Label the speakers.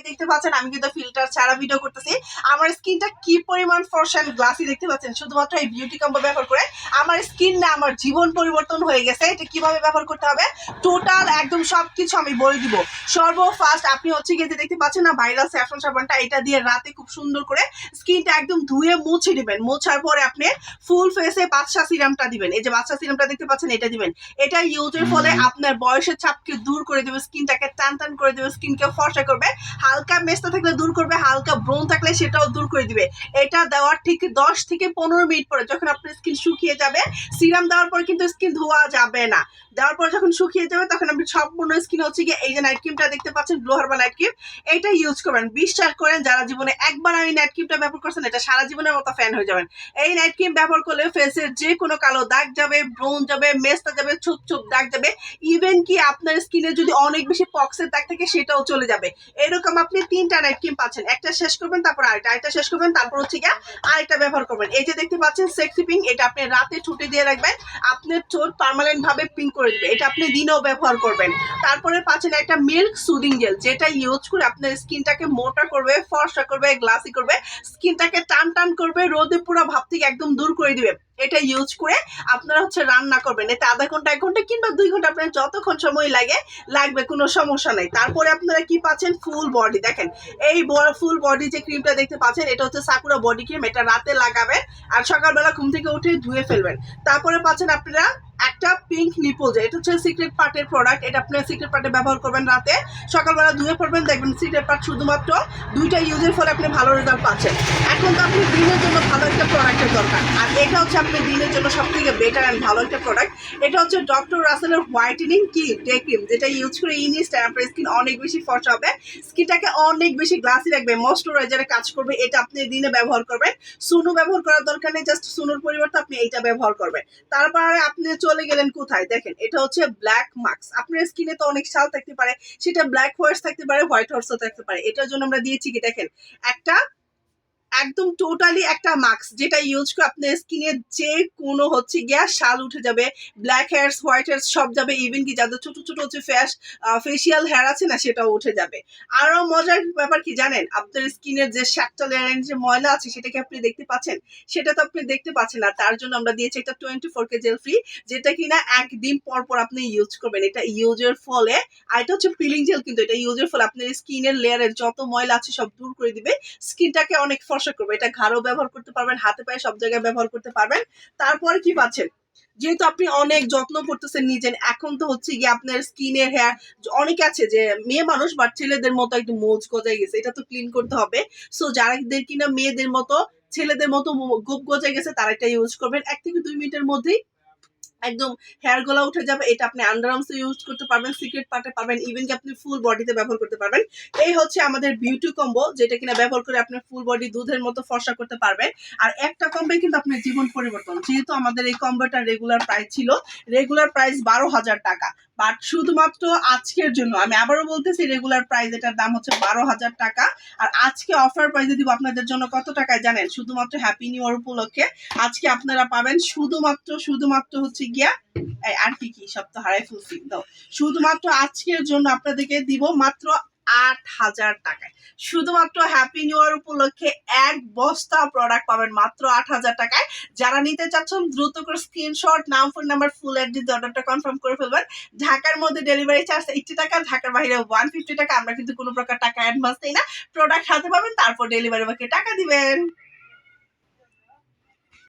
Speaker 1: দেখতে পাচ্ছেন আমি কিন্তু ফিল্টার ছাড়া ভিডিও করতেছি। আমার স্কিনটা কি পরিমাণ ফর্স গ্লাসি দেখতে পাচ্ছেন? শুধুমাত্র এই বিউটি কম্বো ব্যবহার করে আমার স্কিন না আমার জীবন পরিবর্তন হয়ে গেছে। এটা কীভাবে ব্যবহার করতে হবে? টোটাল একদম সবকিছু আমি বলে দিব। সর্ব ফার্স্ট আপনি হচ্ছে গিয়ে দেখতে পাচ্ছেন না ভাইরাল স্যাফরন সাবানটা এটা দিয়ে রাতে খুব সুন্দর করে স্কিনটা একদম ধুয়ে মুছে দিবেন মোছার পরে আপনি ফুল ফেসে বাদশা সিরামটা দিবেন। এই যে বাদশা সিরামটা দেখতে পাচ্ছেন এটা দিবেন। এটা ইউজের ফলে আপনার বয়সের চাপকে দূর করে দেবে স্কিনটাকে টান টান করে দেবে স্কিনকে ফর্সা করবে। হালকা মেস্তা থাকলে দূর করবে, হালকা ব্রণ থাকলে সেটাও দূর করে দিবে। এটা দেওয়ার ঠিক দশ থেকে পনেরো মিনিট পরে যখন আপনার স্কিন শুকিয়ে যাবে সিরাম দেওয়ার পর কিন্তু স্কিন ধোয়া যাবে না। দেওয়ার পর যখন শুকিয়ে যাবে, তখন আপনি সম্পূর্ণ স্কিন হচ্ছে গিয়ে এই যে নাইট ক্রিমটা দেখতে পাচ্ছেন গ্লো হার্বাল নাইট ক্রিম এটা ইউজ করবেন। বিশ্বাস করেন, যারা জীবনে একবার আমি নাইট ক্রিমটা ব্যবহার করছেন, এটা সারা জীবনের মতো ফ্যান হয়ে যাবেন। এই নাইট ক্রিম ব্যবহার করলে ফেসের যে কোনো কালো দাগ যাবে, ব্রণ যাবে, মেস্তা যাবে, ছোপ ছোপ দাগ যাবে ইভেন কি আপনার স্কিনে যদি অনেক বেশি পক্সের দাগ থাকে, সেটাও চলে যাবে। এরকম আপনি তিনটা নাইট ক্রিম পাচ্ছেন। একটা শেষ করবেন, তারপর আরেকটা আরেকটা শেষ করবেন, তারপর হচ্ছে গিয়ে আরেকটা ব্যবহার করবেন। এই যে দেখতে পাচ্ছেন সেক্সি পিঙ্ক এটা আপনি রাতে ছুটি দিয়ে রাখবেন। আপনার ঠোঁট পার্মানেন্ট ভাবে পিঙ্ক করে দিবে। এটা আপনি দিনেও ব্যবহার করবেন। তারপরে পাচ্ছেন একটা মিল্ক সুদিং জেল যেটা ইউজ করে আপনার স্কিনটাকে মোটা করবে, ফর্সা করবে গ্লাসি করবে। স্কিনটাকে টান টান করবে, রোদে পুরো ভাব থেকে একদম দূর করে দিবে। এটা ইউজ করে আপনারা হচ্ছে রান্না করবেন। এতে আধা ঘণ্টা, এক ঘণ্টা কিংবা দুই ঘণ্টা আপনার যতক্ষণ সময় লাগে, লাগবে, কোনো সমস্যা নেই। তারপরে আপনারা কি পাচ্ছেন? ফুল বডি দেখেন, এই ফুল বডি যে ক্রিমটা দেখতে পাচ্ছেন, এটা হচ্ছে সাকুরা বডি ক্রিম এটা রাতে লাগাবেন আর সকালবেলা ঘুম থেকে উঠে ধুয়ে ফেলবেন। তারপরে পাচ্ছেন আপনারা একটা পিঙ্ক নিপল যে এটা হচ্ছে সিক্রেট পার্টের প্রোডাক্ট এটা আপনার সিক্রেট পার্টে ব্যবহার করবেন রাতে। সকালবেলা ধুয়ে পড়বেন, দেখবেন সিক্রেট পার্ট শুধুমাত্র দুইটা ইউজের ফলে আপনি ভালো রেজাল্ট পাচ্ছেন। এখন তো আপনি দিনের জন্য ভালো একটা প্রোডাক্টের দরকার। আর এটা হচ্ছে আপনি দিনের জন্য সব থেকে বেটার অ্যান্ড ভালো একটা প্রোডাক্ট এটা হচ্ছে ডক্টর রাসেলের হোয়াইটেনিং কি ডে ক্রিম যেটা ইউজ করে ইনস্ট আপনার স্কিন অনেক বেশি ফর্সা হবে। স্কিনটাকে অনেক বেশি গ্লাসি রাখবে ময়শ্চারাইজারে কাজ করবে, এটা আপনি দিনে ব্যবহার করবেন। সুনু ব্যবহার করার দরকার নেই জাস্ট সুনুর পরিবর্তে আপনি এইটা ব্যবহার করবেন। তারপরে আপনি চলে গেলেন কোথায়? দেখেন, এটা হচ্ছে ব্ল্যাক মার্কস আপনার স্কিনে তো অনেক শাল থাকতে পারে, সেটা ব্ল্যাক হোয়ার্স থাকতে পারে হোয়াইট হোয়ার্সও থাকতে পারে। এটার জন্য আমরা দিয়েছি কি দেখেন, একটা একদম টোটালি একটা মাস্ক যেটা ইউজ করে আপনার স্কিনে যে কোনো হচ্ছে গিয়া শাল উঠে যাবে ব্ল্যাক হেয়ার্স হোয়াইট হেয়ার্স সব যাবে ইভেন কি যাদের ছোট ছোট হচ্ছে ফ্যাশ ফেসিয়াল হেয়ার আছে না সেটাও উঠে যাবে। আরও মজার ব্যাপার কি জানেন? আপনার স্কিনের যে শ্যাকটা লেয়ারের যে ময়লা আছে সেটাকে আপনি দেখতে পাচ্ছেন? সেটা তো আপনি দেখতে পাচ্ছেন না, তার জন্য আমরা দিয়েছি একটা twenty four K gel free যেটা কিনা একদিন পর পর আপনি ইউজ করবেন। এটা ইউজের ফলে, আর এটা হচ্ছে পিলিং জেল কিন্তু, এটা ইউজের ফলে আপনার স্কিনের লেয়ারের যত ময়লা আছে সব দূর করে দিবে স্কিনটাকে অনেক ফর্সা করবে। এটা ঘাড়ও ব্যবহার করতে পারবেন, হাতে পায়ে সব জায়গায় ব্যবহার করতে পারবেন। তারপরে কি পাচ্ছেন? যেহেতু আপনি অনেক যত্ন করতেছেন নিজের, এখন তো হচ্ছে গিয়ে আপনার স্কিনের হেয়ার অনেক আছে যে মেয়ে মানুষ বা ছেলেদের মতো একটু মোজ গজায় গেছে, এটা তো ক্লিন করতে হবে। সো যারাদের কিনা মেয়েদের মতো, ছেলেদের মতো গোপ গজায় গেছে, তারা এটা ইউজ করবেন। এক থেকে দুই মিনিটের মধ্যেই একদম হেয়ার গোলা উঠে যাবে, এটা আপনি আন্ডারআর্মসে ইউজ করতে পারবেন সিক্রেট পার্টে পারবেন ইভেন কি আপনি ফুল বডিতে ব্যবহার করতে পারবেন। এই হচ্ছে আমাদের বিউটি কম্বো যেটা কিনা ব্যবহার করে আপনি ফুল বডি দুধের মতো ফর্সা করতে পারবেন। আর একটা কম্বোই কিন্তু আপনার জীবন পরিবর্তন, যেহেতু আমাদের এই কম্বোটা রেগুলার প্রাইস ছিল রেগুলার প্রাইস বারো হাজার টাকা। বাট শুধুমাত্র আজকের জন্য, আমি আবারও বলতেছি রেগুলার প্রাইস এটার দাম হচ্ছে বারো হাজার টাকা। আর আজকে অফার প্রাইসে দিব আপনাদের জন্য কত টাকায় জানেন? শুধুমাত্র হ্যাপি নিউ ইয়ার উপলক্ষে আজকে আপনারা পাবেন শুধুমাত্র শুধুমাত্র হচ্ছে গিয়া আর কি কি সব তো হারাই ফেলছি। দাও শুধুমাত্র আজকের জন্য আপনাদেরকে দিব মাত্র আট হাজার টাকায়। শুধুমাত্র হ্যাপি নিউ ইয়ার উপলক্ষে এক বস্তা প্রোডাক্ট পাবেন মাত্র আট হাজার টাকায়। যারা নিতে চাচ্ছেন, দ্রুত করে স্ক্রিনশট নাম ফোন নাম্বার ফুল অ্যাড্রেস অর্ডারটা কনফার্ম করে ফেলবেন। ঢাকার মধ্যে ডেলিভারি চার্জ এইটি টাকা, ঢাকার বাইরে ওয়ান ফিফটি টাকা। আমরা কিন্তু কোনো প্রকার টাকা অ্যাডভান্স দিই না। প্রোডাক্ট হাতে পাবেন, তারপর ডেলিভারি বাকি টাকা দিবেন।